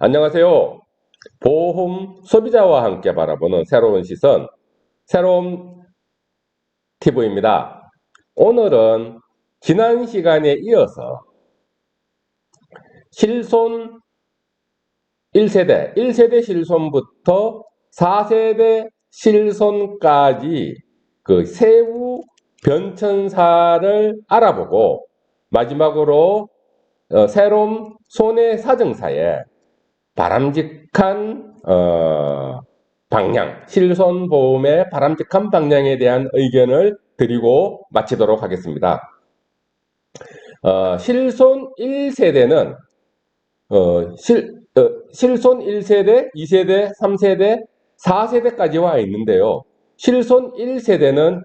안녕하세요. 보험 소비자와 함께 바라보는 새로운 시선, 새로운 TV입니다. 오늘은 지난 시간에 이어서 실손 1세대, 1세대 실손부터 4세대 실손까지 그 세부 변천사를 알아보고 마지막으로 어, 새로운 손해 사정사에 바람직한 어, 방향, 실손보험의 바람직한 방향에 대한 의견을 드리고 마치도록 하겠습니다. 어, 실손 1세대는 어, 실, 어, 실손 1세대, 2세대, 3세대, 4세대까지 와 있는데요. 실손 1세대는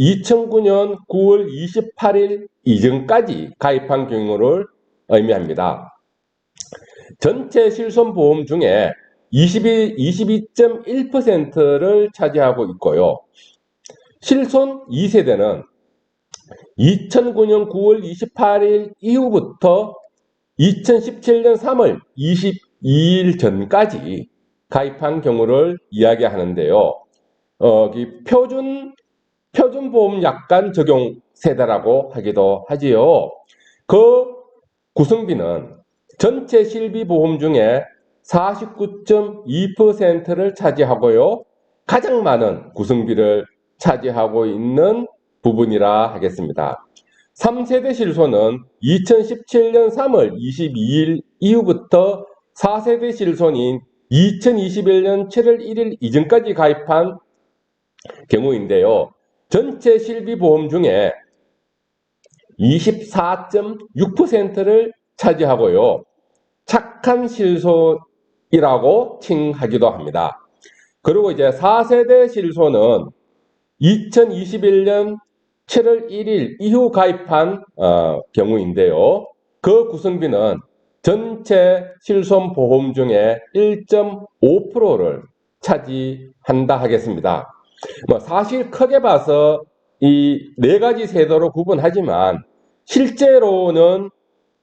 2009년 9월 28일 이전까지 가입한 경우를 의미합니다. 전체 실손보험 중에 22, 22.1%를 차지하고 있고요. 실손 2세대는 2009년 9월 28일 이후부터 2017년 3월 22일 전까지 가입한 경우를 이야기하는데요. 어, 이 표준, 표준 보험 약관 적용 세대라고 하기도 하지요. 그 구성비는 전체 실비 보험 중에 49.2%를 차지하고요. 가장 많은 구성비를 차지하고 있는 부분이라 하겠습니다. 3세대 실손은 2017년 3월 22일 이후부터 4세대 실손인 2021년 7월 1일 이전까지 가입한 경우인데요. 전체 실비보험 중에 24.6%를 차지하고요. 착한 실손이라고 칭하기도 합니다. 그리고 이제 4세대 실손은 2021년 7월 1일 이후 가입한 어, 경우인데요. 그 구성비는 전체 실손 보험 중에 1.5%를 차지한다 하겠습니다. 뭐 사실 크게 봐서 이 네 가지 세대로 구분하지만 실제로는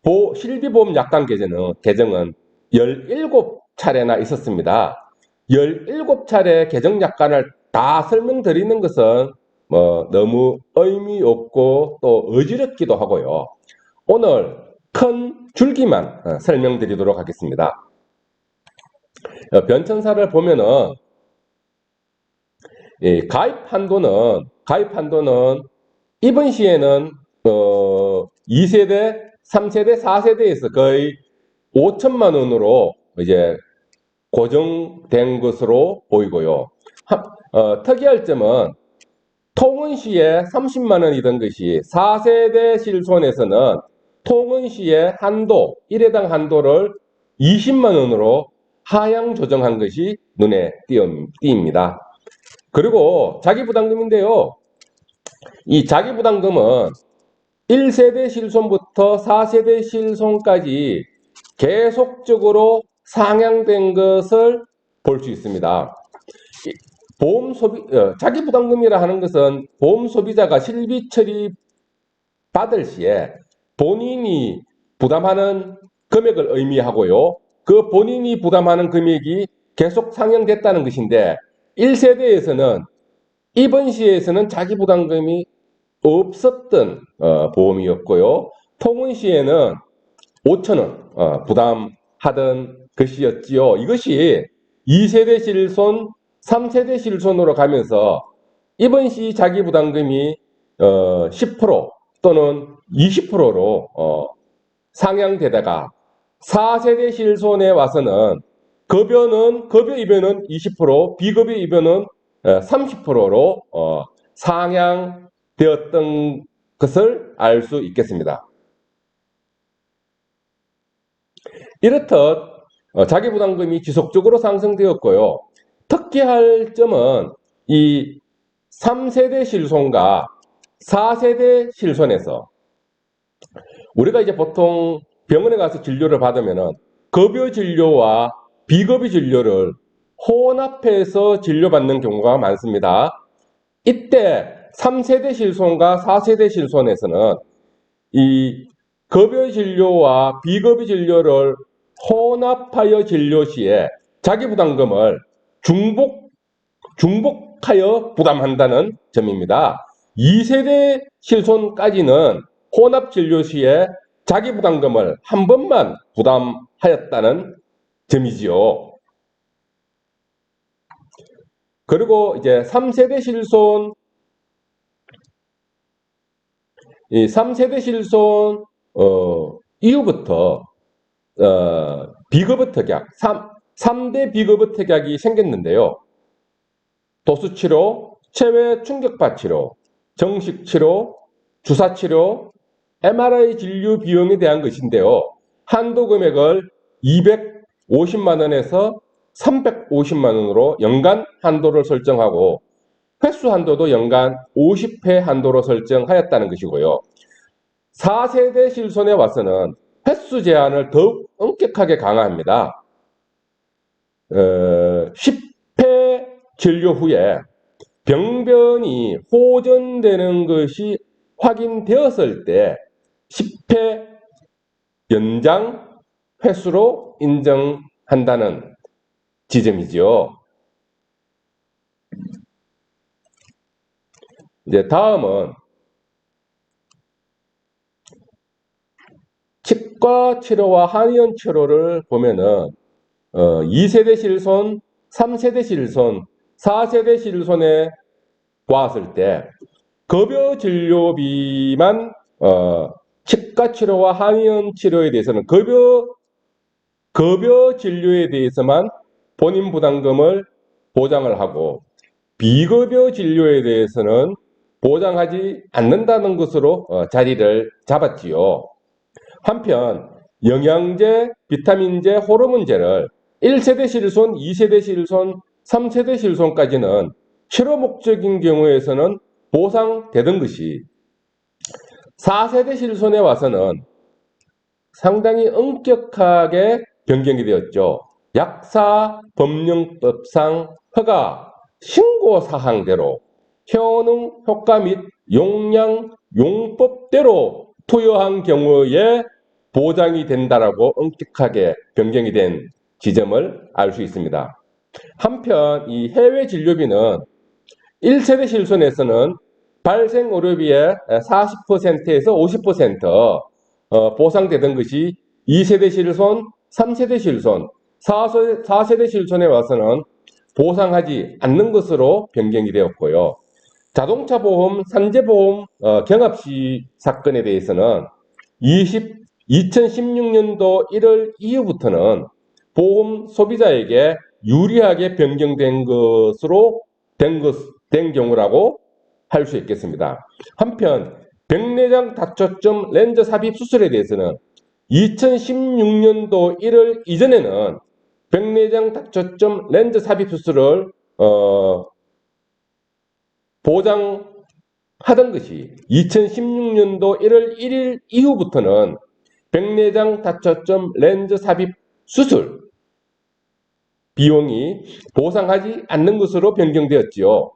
보, 실비보험 약관 개정은, 개정은 17차례나 있었습니다. 17차례 개정 약관을 다 설명드리는 것은 뭐 너무 의미 없고 또 어지럽기도 하고요. 오늘 큰 줄기만 어, 설명드리도록 하겠습니다. 어, 변천사를 보면은 이 가입 한도는 가입 한도는 이번 시에는 어 2세대, 3세대, 4세대에서 거의 5천만 원으로 이제 고정된 것으로 보이고요. 하, 어, 특이할 점은 통은 시에 30만 원이던 것이 4세대 실손에서는 통은 시에 한도, 1회당 한도를 20만 원으로 하향 조정한 것이 눈에 띄입니다. 그리고 자기부담금인데요. 이 자기부담금은 1세대 실손부터 4세대 실손까지 계속적으로 상향된 것을 볼 수 있습니다. 보험 소비, 어, 자기 부담금이라 하는 것은 보험 소비자가 실비 처리 받을 시에 본인이 부담하는 금액을 의미하고요. 그 본인이 부담하는 금액이 계속 상향됐다는 것인데 1세대에서는 이번 시에서는 자기 부담금이 없었던 어, 보험이었고요. 통은 시에는 5천원 어, 부담하던 것이었지요. 이것이 2세대 실손, 3세대 실손으로 가면서 이번 시 자기 부담금이 어, 10% 또는 20%로 어, 상향되다가 4세대 실손에 와서는 급여는 급여 입여는 20%, 비급여 입여는 30%로 어, 상향 되었던 것을 알 수 있겠습니다. 이렇듯 어, 자기부담금이 지속적으로 상승되었고요. 특히할 점은 이 3세대 실손과 4세대 실손에서 우리가 이제 보통 병원에 가서 진료를 받으면은 급여 진료와 비급여 진료를 혼합해서 진료받는 경우가 많습니다. 이때 3세대 실손과 4세대 실손에서는 이 급여 진료와 비급여 진료를 혼합하여 진료 시에 자기 부담금을 중복 중복하여 부담한다는 점입니다. 2세대 실손까지는 혼합 진료 시에 자기 부담금을 한 번만 부담하였다는 점이지요. 그리고 이제 3세대 실손 이 3세대 실손 어, 이후부터 어, 비급여 특약 3, 3대 비급여 특약이 생겼는데요. 도수 치료, 체외 충격파 치료, 정식 치료, 주사 치료, MRI 진료 비용에 대한 것인데요. 한도 금액을 250만 원에서 350만 원으로 연간 한도를 설정하고 횟수 한도도 연간 50회 한도로 설정하였다는 것이고요. 4세대 실손에 와서는 횟수 제한을 더욱 엄격하게 강화합니다. 어, 10회 진료 후에 병변이 호전되는 것이 확인되었을 때 10회 연장 횟수로 인정한다는 지점이죠. 이제 다음은 치과 치료와 한의원 치료를 보면은 어, 2세대 실손, 3세대 실손, 4세대 실손에 왔을 때 급여 진료비만 어, 치과 치료와 한의원 치료에 대해서는 급여 급여 진료에 대해서만 본인 부담금을 보장을 하고 비급여 진료에 대해서는 보장하지 않는다는 것으로 어, 자리를 잡았지요. 한편 영양제, 비타민제, 호르몬제를 1세대 실손, 2세대 실손, 3세대 실손까지는 치료 목적인 경우에서는 보상되던 것이 4세대 실손에 와서는 상당히 엄격하게 변경이 되었죠. 약사 법령법상 허가 신고 사항대로 효능 효과 및 용량 용법대로 투여한 경우에 보장이 된다라고 엄격하게 변경이 된 지점을 알 수 있습니다. 한편 이 해외 진료비는 1세대 실손에서는 발생 의료비의 40%에서 50% 어, 보상되던 것이 2세대 실손, 3세대 실손, 4세, 4세대 실손에 와서는 보상하지 않는 것으로 변경이 되었고요. 자동차 보험, 산재 보험 어, 경합시 사건에 대해서는 20, 2016년도 1월 이후부터는 보험 소비자에게 유리하게 변경된 것으로 된, 것, 된 경우라고 할 수 있겠습니다. 한편 백내장 다초점 렌즈 삽입 수술에 대해서는 2016년도 1월 이전에는 백내장 다초점 렌즈 삽입 수술을 어, 보장하던 것이 2016년도 1월 1일 이후부터는 백내장 다초점 렌즈 삽입 수술 비용이 보상하지 않는 것으로 변경되었지요.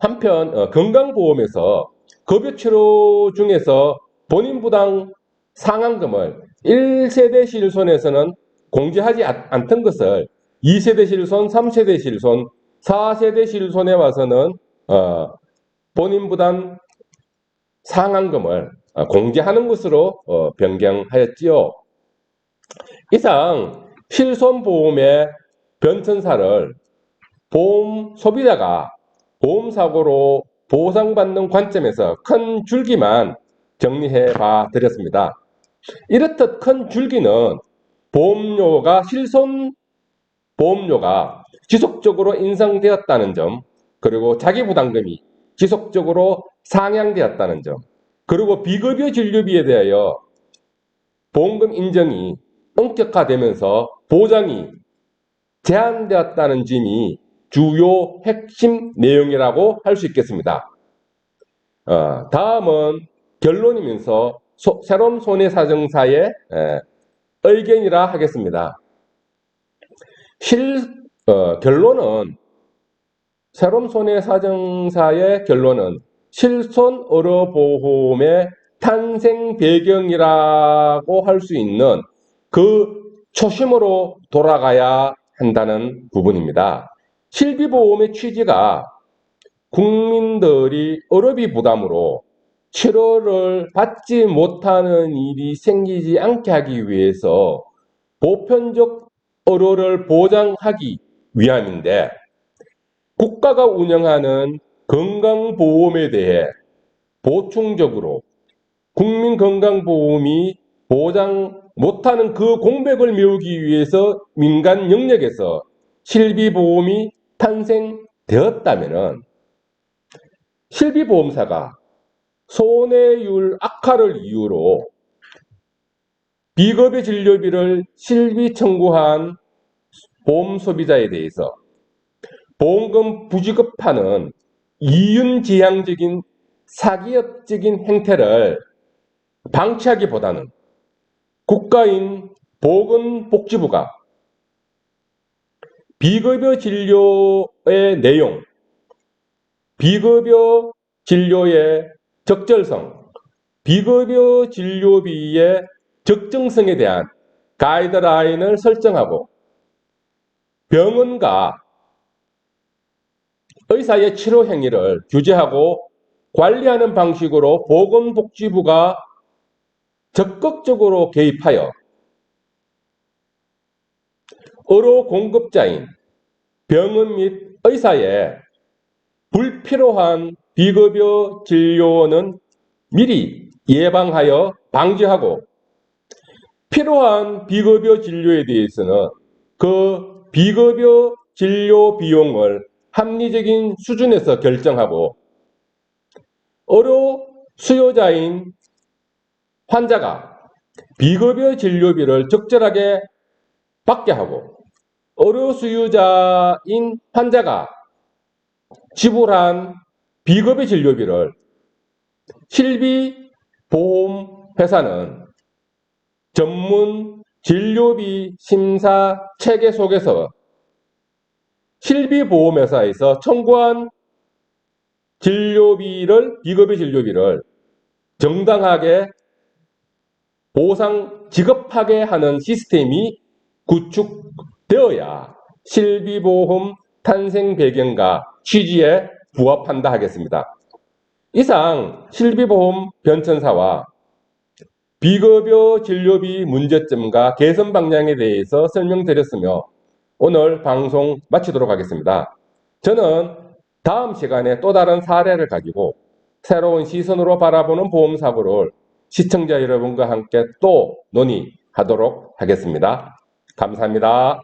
한편 어, 건강보험에서 급여치료 중에서 본인 부담 상한금을 1세대 실손에서는 공제하지 않- 않던 것을 2세대 실손, 3세대 실손, 4세대 실손에 와서는 어, 본인 부담 상한금을 어, 공제하는 것으로 어, 변경하였지요. 이상 실손보험의 변천사를 보험 소비자가 보험사고로 보상받는 관점에서 큰 줄기만 정리해 봐 드렸습니다. 이렇듯 큰 줄기는 보험료가 실손 보험료가 지속적으로 인상되었다는 점, 그리고 자기 부담금이 지속적으로 상향되었다는 점, 그리고 비급여 진료비에 대하여 보험금 인정이 엄격화되면서 보장이 제한되었다는 점이 주요 핵심 내용이라고 할 수 있겠습니다. 어, 다음은 결론이면서 소- 새로운 손해사정사의 에, 의견이라 하겠습니다. 실, 어, 결론은 새로운 손해사정사의 결론은 실손 의료보험의 탄생 배경이라고 할 수 있는 그 초심으로 돌아가야 한다는 부분입니다. 실비보험의 취지가 국민들이 의료비 부담으로 치료를 받지 못하는 일이 생기지 않게 하기 위해서 보편적 의료를 보장하기 위함인데 국가가 운영하는 건강보험에 대해 보충적으로 국민건강보험이 보장 못하는 그 공백을 메우기 위해서 민간 영역에서 실비보험이 탄생되었다면 실비보험사가 손해율 악화를 이유로 비급여 진료비를 실비 청구한 보험 소비자에 대해서 보험금 부지급하는 이윤지향적인 사기업적인 행태를 방치하기보다는 국가인 보건복지부가 비급여 진료의 내용, 비급여 진료의 적절성, 비급여 진료비의 적정성에 대한 가이드라인을 설정하고 병원과 의사의 치료 행위를 규제하고 관리하는 방식으로 보건복지부가 적극적으로 개입하여 의료 공급자인 병원 및 의사의 불필요한 비급여 진료는 미리 예방하여 방지하고 필요한 비급여 진료에 대해서는 그 비급여 진료 비용을 합리적인 수준에서 결정하고 의료 수요자인 환자가 비급여 진료비를 적절하게 받게 하고 의료 수요자인 환자가 지불한 비급여 진료비를 실비 보험 회사는 전문 진료비 심사 체계 속에서 실비보험회사에서 청구한 진료비를 비급여 진료비를 정당하게 보상 지급하게 하는 시스템이 구축되어야 실비보험 탄생 배경과 취지에 부합한다 하겠습니다. 이상 실비보험 변천사와 비급여 진료비 문제점과 개선 방향에 대해서 설명드렸으며 오늘 방송 마치도록 하겠습니다. 저는 다음 시간에 또 다른 사례를 가지고 새로운 시선으로 바라보는 보험 사고를 시청자 여러분과 함께 또 논의하도록 하겠습니다. 감사합니다.